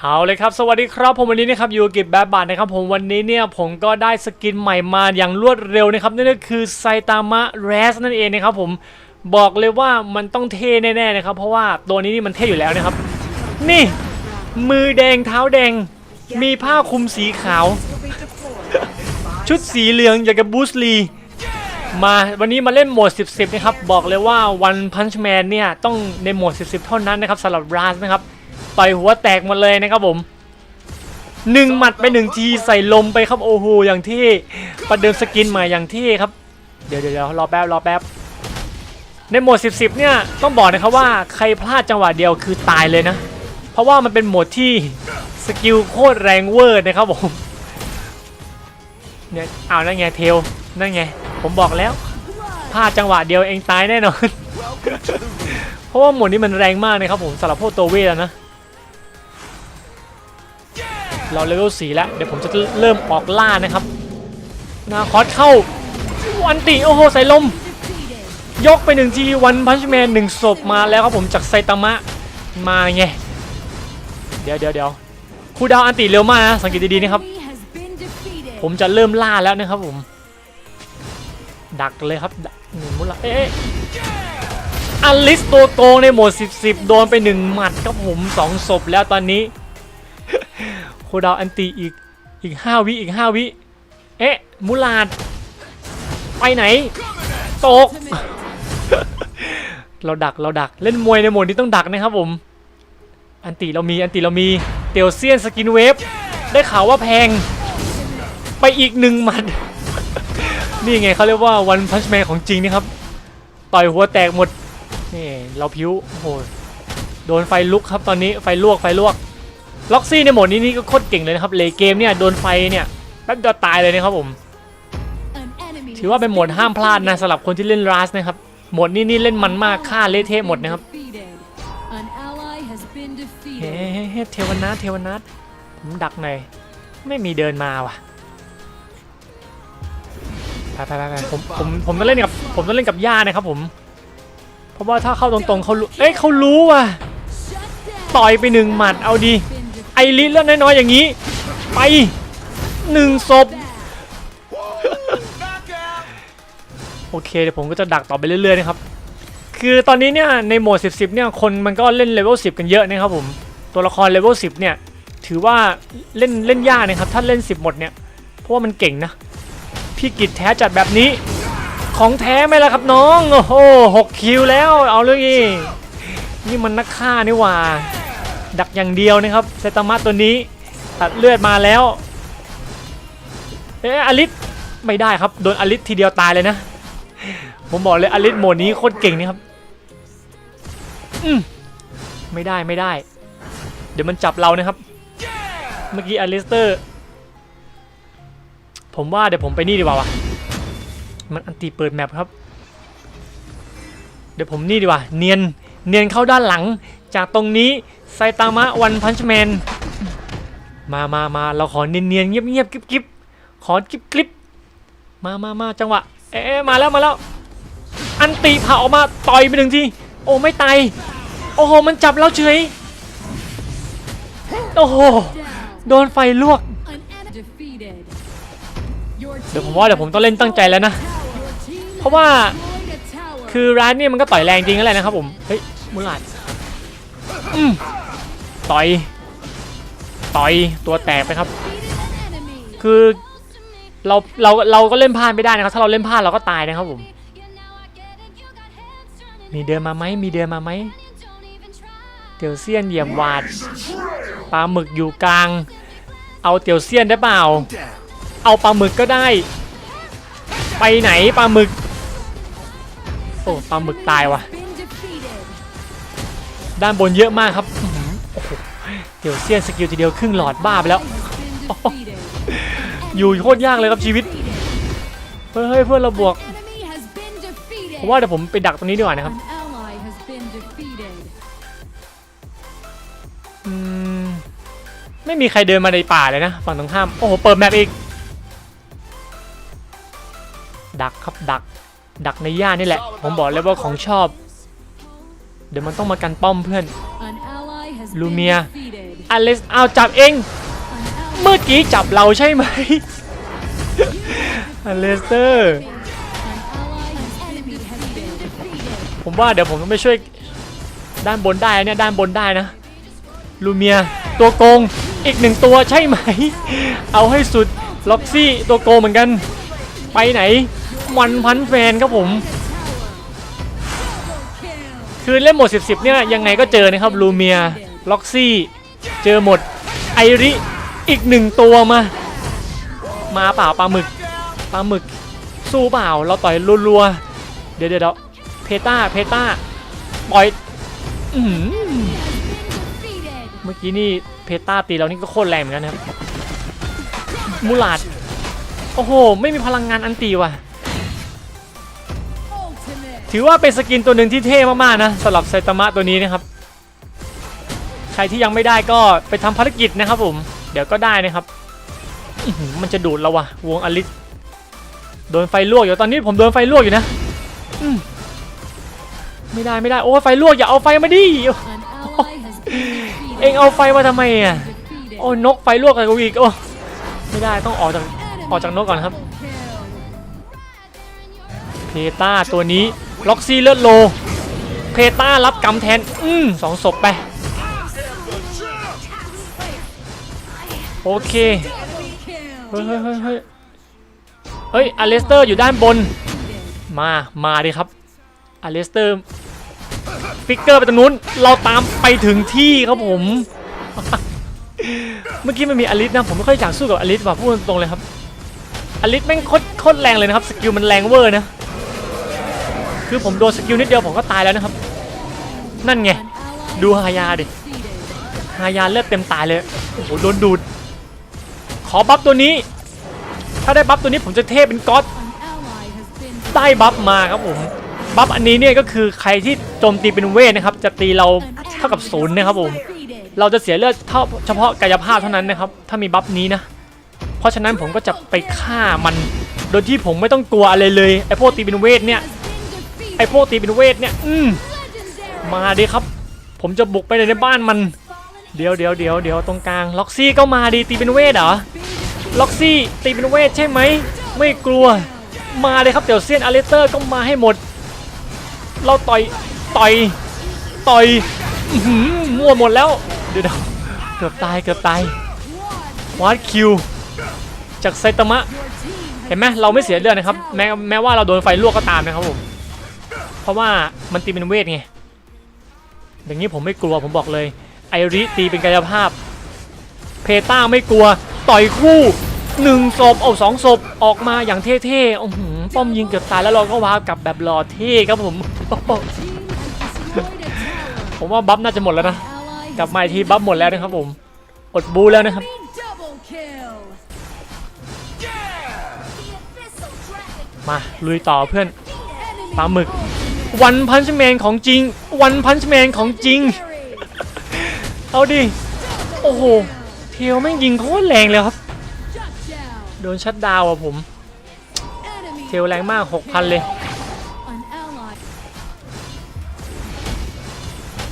เอาเลยครับ สวัสดีครับผมวันนี้นะครับอยู่กับกิบแบบบาทนะครับผมวันนี้เนี่ยผมก็ได้สกินใหม่มาอย่างรวดเร็วนะครับนั่นก็คือไซตามะแรสนั่นเองนะครับผมบอกเลยว่ามันต้องเท่แน่ๆนะครับ เพราะว่าตัวนี้นี่มันเท่อยู่แล้วนะครับ นี่ มือแดงเท้าแดง มีผ้าคลุมสีขาว ชุดสีเหลืองอย่างกับบูสลีมาวันนี้มาเล่นโหมด 10 10 นะครับ บอกเลยว่า One Punch Man เนี่ยต้องในโหมด 10 10 เท่านั้นนะครับสำหรับราสนะครับ ต่อยหัวแตกหมดเลยนะครับผมหนึ่งหมัดไปหนึ่งทีใส่ลมไปครับโอ้โหอย่างที่ประเดิมสกินใหม่อย่างที่ครับ เดี๋ยวเดี๋ยวรอแป๊บรอแป๊บในโหมด 10 10 เนี่ยต้องบอกนะครับว่าใครพลาดจังหวะเดียวคือตายเลยนะ เพราะว่ามันเป็นโหมดที่สกิลโคตรแรงเวอร์นะครับผมเนี่ยเอานั่นไงเทลนั่นไง ผมบอกแล้วพลาดจังหวะเดียวเองตายแน่นอน เพราะว่าโหมดนี้มันแรงมากนะครับผมสำหรับพวกตัวเวทนะ เราเลเวลสีแล้วเดี๋ยวผมจะเริ่มออกล่านะครับ นาคอสเข้าวันติโอ้โหใส่ลม ยกไปหนึ่งทีวันพันช์แมนหนึ่งศพมาแล้วครับผมจากไซตามะมาไงเดี๋ยวเดี๋ยวเดี๋ยวคูดาวอันติเร็วมากนะสังเกตดีๆนะครับ ผมจะเริ่มล่าแล้วนะครับผม ดักเลยครับหนึ่งมุลละเอ๊ะอลิสตัวโกงในโหมด 10 10 โดนไปหนึ่งหมัดครับผมสองศพแล้วตอนนี้ โคดาวอันตีอีกอีกห้าวิอีกห้าวิ เอ๊ะมุลาด ไปไหน ตก เราดักเราดักเล่นมวยในโหมดนี้ต้องดักนะครับผม อันตีเรามีอันตีเรามีเตียวเซียนสกินเวฟได้ข่าวว่าแพง ไปอีกหนึ่งหมัด นี่ไงเขาเรียกว่าวันพันชแมนของจริงนี่ครับ ต่อยหัวแตกหมด นี่เราพิ้วโอ้โหโดนไฟลุกครับตอนนี้ไฟลวกไฟลวก ล็อกซี่ในโหมดนี้นี่ก็โคตรเก่งเลยนะครับ เลเกมเนี่ยโดนไฟเนี่ยแป๊บเดียวตายเลยนะครับผม ถือว่าเป็นโหมดห้ามพลาดนะสำหรับคนที่เล่นราสนะครับ โหมดนี้นี่เล่นมันมากฆ่าเละเทะหมดนะครับเฮ้เฮ้เทวนาถเทวนาถผมดักหน่อยไม่มีเดินมาว่ะไปไปไปผมผมผมต้องเล่นกับผมต้องเล่นกับย่านะครับผม เพราะว่าถ้าเข้าตรงๆเขาเอ้ยเขารู้ว่ะ ต่อยไปหนึ่งหมัดเอาดี ไอริสเลือดน้อยๆอย่างนี้ ไปหนึ่งศพโอเคเดี๋ยวผมก็จะดักต่อไปเรื่อยๆนะครับคือตอนนี้เนี่ยในโหมด 10 10 เนี่ยคนมันก็เล่นเลเวล 10 กันเยอะนะครับผมตัวละครเลเวล 10 เนี่ยถือว่าเล่นเล่นยากนะครับถ้าเล่น 10 หมดเนี่ยเพราะว่ามันเก่งนะพี่กิจแท้จัดแบบนี้ของแท้ไหมล่ะครับน้อง โอ้โหหกคิวแล้วเอาเรื่องนี้นี่มันนักฆ่านี่หว่า ดักอย่างเดียวนะครับเซตามะตัวนี้ตัดเลือดมาแล้วเอ๊ะอลิสไม่ได้ครับโดนอลิสทีเดียวตายเลยนะ ผมบอกเลยอลิสโหมดนี้โคตรเก่งนี่ครับอืมไม่ได้ไม่ได้ เดี๋ยวมันจับเรานะครับ เมื่อกี้อลิสเตอร์ ผมว่าเดี๋ยวผมไปนี่ดีกว่าวะมันอันตีเปิดแมปครับ เดี๋ยวผมนี่ดีกว่า เนียนเนียนเข้าด้านหลัง จากตรงนี้ไซตามะวันพันช์แมนมามามาเราขอเนียนเนียนๆเงียบเงียบๆกิ๊บกิ๊บขอกิ๊บกิ๊บมามามาจังหวะเอ๊ะมาแล้วมาแล้ว อันตีเผาออกมาต่อยไปหนึ่งทีโอ้ไม่ตายโอ้โหมันจับเราเฉยโอ้โหโดนไฟลวกเดี๋ยวผมว่าเดี๋ยวผมต้องเล่นตั้งใจแล้วนะ เพราะว่าคือร้านนี่มันก็ต่อยแรงจริงนั่นแหละนะครับผม เฮ้ยมุลาดอืม ต่อย ต่อยตัวแตกไปครับ คือเราเราเราก็เล่นพลาดไม่ได้นะครับ ถ้าเราเล่นพลาดเราก็ตายนะครับผมมีเดินมาไหมมีเดินมาไหมเตียวเซียนเหยี่ยมวาดปลาหมึกอยู่กลาง เอาเตียวเซียนได้เปล่า เอาปลาหมึกก็ได้ ไปไหนปลาหมึกโอ้ปลาหมึกตายว่ะ ด้านบนเยอะมากครับเตียวเซียนสกิลทีเดียวครึ่งหลอดบ้าไปแล้ว อยู่โคตรยากเลยครับชีวิตเฮ้ยเฮ้เพื่อนเราบวกผมว่าเดี๋ยวผมไปดักตรงนี้ดีกว่านะครับมไม่มีใครเดินมาในป่าเลยนะฝั่งตรงข้าม โอ้โห เปิดแมปอีก ดักครับดัก ดักในย่านนี่แหละ ผมบอกเลยว่าของชอบ เดี๋ยวมันต้องมากันป้อมเพื่อน ลูลูเมีเมียยอเลสเอาจับเอง เมื่อกี้จับเราใช่ไหมอเลสเตอร์ ผมว่าเดี๋ยวผมต้องไปช่วยด้านบนได้นะเนี่ยด้านบนได้นะ ลูเมียตัวโกงอีกหนึ่งตัวใช่ไหม เอาให้สุด ล็อกซี่ตัวโกงเหมือนกัน ไปไหน มันพันแฟนครับผม คือเล่นหมด 10 10 เนี่ยยังไงก็เจอนะครับลูเมียล็อกซี่ เจอหมดไอริอีกหนึ่งตัวมา มาเปล่าปลาหมึกปลาหมึกสู้เปล่าเราต่อยรัวๆเดี๋ยวเดี๋ยวเดี๋ยวเพต้าเพต้าปล่อยอืเมื่อกี้นี่เพต้าตีเรานี่ก็โคตรแรงเหมือนกันครับมูลาดโอ้โห ไม่มีพลังงานอันตีว่ะ ถือว่าเป็นสกินตัวหนึ่งที่เท่มากๆนะสำหรับไซตามะตัวนี้นะครับ ใครที่ยังไม่ได้ก็ไปทำภารกิจนะครับผม เดี๋ยวก็ได้นะครับ มันจะดูดเราวะวงอลิสโดนไฟลวกอยู่ตอนนี้ผมโดนไฟลวกอยู่นะไม่ได้ไม่ได้โอ้ไฟลวกอย่าเอาไฟมาดิเองเอาไฟมาทำไมอะโอ้นกไฟลวกอะไรกูอีกโอ้ไม่ได้ต้องออกจากออกจากนกก่อนครับ เพต้าตัวนี้ ล็อกซี่เลือดโล เพต้ารับกำแทน อืมสองศพไป โอเคเฮ้ยเฮ้ยเฮ้ยเฮ้ยเฮ้ยอเลสเตอร์อยู่ด้านบน มา มาดิครับอเลสเตอร์ฟิกเกอร์ไปตรงนู้น เราตามไปถึงที่ครับผม เมื่อกี้มันมีอลิสนะ ผมไม่ค่อยอยากสู้กับอลิสว่ะพูดตรงๆเลยครับอลิสแม่งโคตรแรงเลยนะครับ สกิลมันแรงเวอร์นะ คือผมโดนสกิลนิดเดียวผมก็ตายแล้วนะครับ นั่นไง ดูฮายาดิ ฮายาเลือดเต็มตายเลย โอ้โห โดนดูด ขอบัฟตัวนี้ ถ้าได้บัฟตัวนี้ผมจะเทพเป็นก๊อตได้บัฟมาครับผม บัฟอันนี้เนี่ยก็คือใครที่โจมตีเป็นเวทนะครับ จะตีเราเท่ากับศูนย์นะครับผม เราจะเสียเลือดเท่าเฉพาะกายภาพเท่านั้นนะครับ ถ้ามีบัฟนี้นะ เพราะฉะนั้นผมก็จะไปฆ่ามัน โดยที่ผมไม่ต้องกลัวอะไรเลย ไอพวกตีเป็นเวทเนี่ย ไอพวกตีเป็นเวทเนี่ย อืมมาดิครับ ผมจะบุกไปในบ้านมัน เดี๋ยวเดี๋ยวเดี๋ยวเดี๋ยวตรงกลาง ล็อกซี่ก็มาดีตีเป็นเวทเหรอ ล็อกซี่ตีเป็นเวทใช่ไหม ไม่กลัว มาเลยครับเดี๋ยวเซียนอเลสเตอร์ก็มาให้หมด เราต่อย ต่อย ต่อยหือมั่วหมดแล้วเดี๋ยวเดี๋ยวเกือบตายเกือบตาย วาดคิว จากไซตามะ เห็นไหมเราไม่เสียเลือดนะครับ แม้แม้ว่าเราโดนไฟลวกก็ตามนะครับผม เพราะว่ามันตีเป็นเวทไงอย่างนี้ผมไม่กลัวผมบอกเลย ไอริตีเป็นกายภาพ เพต้าไม่กลัวต่อยคู่หนึ่งศพเอาสองศพออกมาอย่างเท่ๆโอ้โหป้อมยิงเกือบตายแล้วเราก็ว้าวกลับแบบหล่อเท่ครับผม ผมว่าบัฟน่าจะหมดแล้วนะกลับมาอีกทีบัฟหมดแล้วนะครับผมอดบูแล้วนะครับมาลุยต่อเพื่อนปลาหมึก วันพันช์แมนของจริง วันพันช์แมนของจริง เอาดิ โอ้โห เทลแม่งยิงโคตรแรงเลยครับ โดนชัดดาวอะผม เทลแรงมาก 6,000 เลย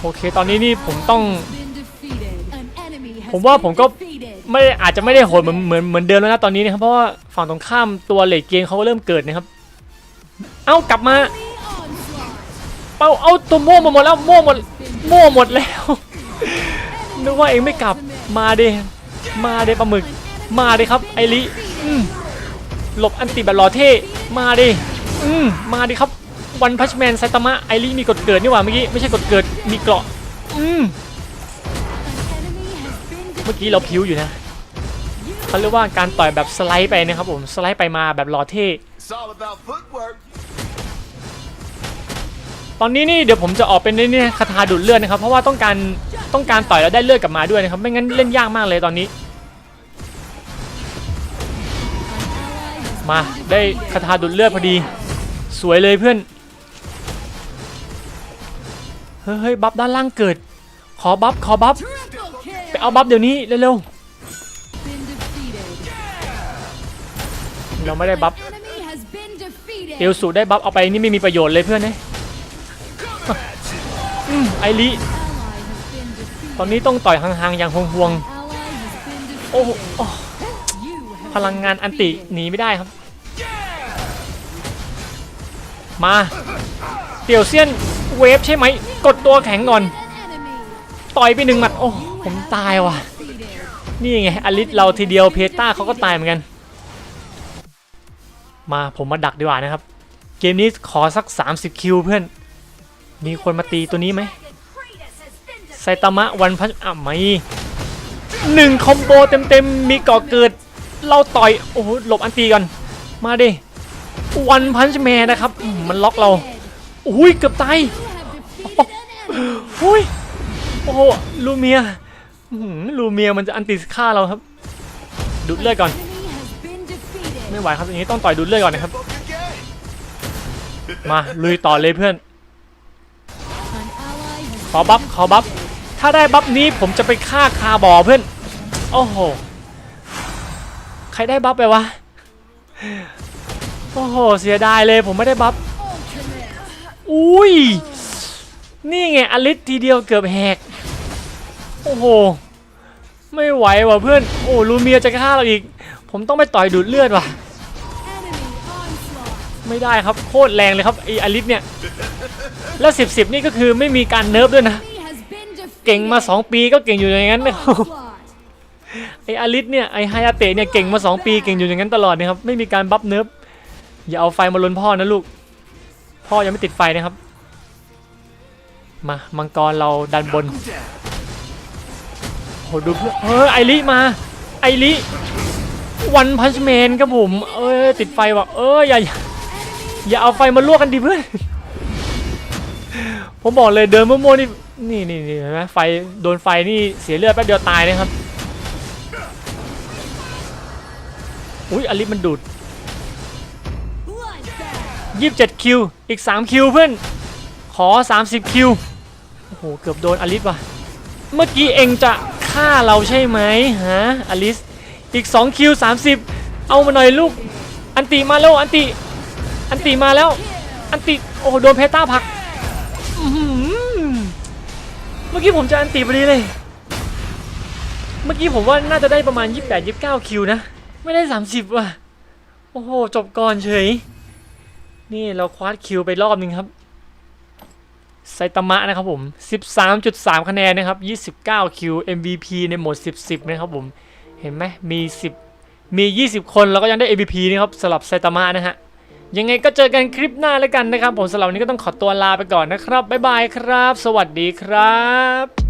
โอเค ตอนนี้นี่ผมต้อง ผมว่าผมก็ไม่อาจจะไม่ได้โหดเหมือนเหมือนเหมือนเดิมแล้วนะตอนนี้นะครับเพราะว่าฝั่งตรงข้ามตัวเหลดเกมเขาก็เริ่มเกิดนะครับ เอ้ากลับมา เป้าเอาตัวม่วงมาหมดแล้วม่วงหมดม่วงหมดแล้ว นึกว่าเองไม่กลับมาเดมาเดปลาหมึก มาเดครับไอริหลบอันติแบบหล่อเท่มาเดอืมมาเดครับวันพัชแมนไซตามะไอริมีกดเกิดนี่หว่าเมื่อกี้ไม่ใช่กดเกิดมีเกราะอืมเมื่อกี้เราพิ้วอยู่นะเขาเรียกว่าการต่อยแบบสไลด์ไปนะครับผมสไลด์ไปมาแบบหล่อเท่ ตอนนี้นี่เดี๋ยวผมจะออกเป็นนี่คาถาดูดเลือดนะครับ เพราะว่าต้องการต้องการต่อยแล้วได้เลือดกลับมาด้วยนะครับ ไม่งั้นเล่นยากมากเลยตอนนี้ มาได้คาถาดูดเลือดพอดี สวยเลยเพื่อน เฮ้ยเฮ้ยบัฟด้านล่างเกิด ขอบัฟขอบัฟไปเอาบัฟเดี๋ยวนี้เร็วๆเราไม่ได้บัฟเอลสูได้บัฟเอาไปนี่ไม่มีประโยชน์เลยเพื่อนเนี่ยอืมไอ ริตอนนี้ต้องต่อยห่างๆอย่างห่วงๆโอ้โหโอ้พลังงานอันติหนีไม่ได้ครับ มาเตี่ยวเซียนเวฟใช่ไหมกดตัวแข็งก่อน ต่อยไปหนึ่งหมัดโอ้ผมตายว่ะ นี่ไงอลิสเราทีเดียวเพต้าเขาก็ตายเหมือนกัน มาผมมาดักดีกว่านะครับ เกมนี้ขอสัก 30 คิวเพื่อน มีคนมาตีตัวนี้ไหม ไซตามะวันพัชอะไม่หนึ่งคอมโบเต็มๆ มีก่อเกิด เราต่อย โอ้โหหลบอันตีก่อน มาดิวันพันช์แมนนะครับ มันล็อกเราอุ้ยเกือบตายอุ้ยโอ้โหลูเมียหือลูเมียมันจะอันติฆ่าเราครับ ดูดเลือดก่อน ไม่ไหวครับอย่างนี้ต้องต่อยดูดเลือดก่อนนะครับ มาลุยต่อเลยเพื่อน ขอบัฟขอบัฟ ถ้าได้บัฟนี้ผมจะไปฆ่าคาบอเพื่อน โอ้โห ใครได้บัฟไปวะ โอ้โห เสียดายเลยผมไม่ได้บัฟ อุ้ย นี่ไงอลิสทีเดียวเกือบแหก โอ้โห ไม่ไหวว่ะเพื่อน โอ้ลูเมียจะฆ่าเราอีก ผมต้องไปต่อยดูดเลือดว่ะ ไม่ได้ครับโคตรแรงเลยครับไออลิสเนี่ย แล้วสิบสิบนี่ก็คือไม่มีการเนิร์ฟด้วยนะ เก่งมา2ปีก็เก่งอยู่อย่างนั้นนะครับไออลิสเนี่ยไอไฮอาเตะเนี่ยเก่งมา2ปีเก่งอยู่อย่างนั้นตลอดนะครับไม่มีการบัฟเนิร์ฟอย่าเอาไฟมาลนพ่อนะลูก พ่อยังไม่ติดไฟนะครับ มามังกรเราดันบนโหดูเพื่อเฮ้ยไอริมาไอริวันพันช์แมนครับผมเอ้ยติดไฟว่ะเอออย่าอย่าเอาไฟมาลวกกันดิเพื่อนผมบอกเลยเดินมั่วๆนี่ นี่นี่นี่เห็นไหมไฟโดนไฟนี่เสียเลือดแป๊บเดียวตายนะครับ อุ้ยอลิสมันดูด27คิว อีก3คิวเพื่อน ขอ30คิว โอ้โห เกือบโดนอลิสว่ะ เมื่อกี้เองจะฆ่าเราใช่ไหมฮะ อลิส อีก2คิว30เอามาหน่อยลูก อันติมาแล้ว อันติ อันติมาแล้ว อันติ โอ้โห โดนเพต้าผัก มื่อกี้ผมจะอันติพอดีเลย เมื่อกี้ผมว่าน่าจะได้ประมาณ 28 29 คิวนะ ไม่ได้ 30 ว่ะ โอ้โห จบก่อนเฉย นี่เราคว้าคิวไปรอบหนึงครับไซตามะนะครับผม 13.3 คะแนนนะครับ 29 คิว MVP ในโหมด 10 10 นะครับผม เห็นไหมมี 10 มี 20 คนแล้วก็ยังได้ MVP นะครับสำหรับไซตามะนะฮะ ยังไงก็เจอกันคลิปหน้าแล้วกันนะครับ ผมสำหรับวันนี้ก็ต้องขอตัวลาไปก่อนนะครับบ๊ายบายครับ สวัสดีครับ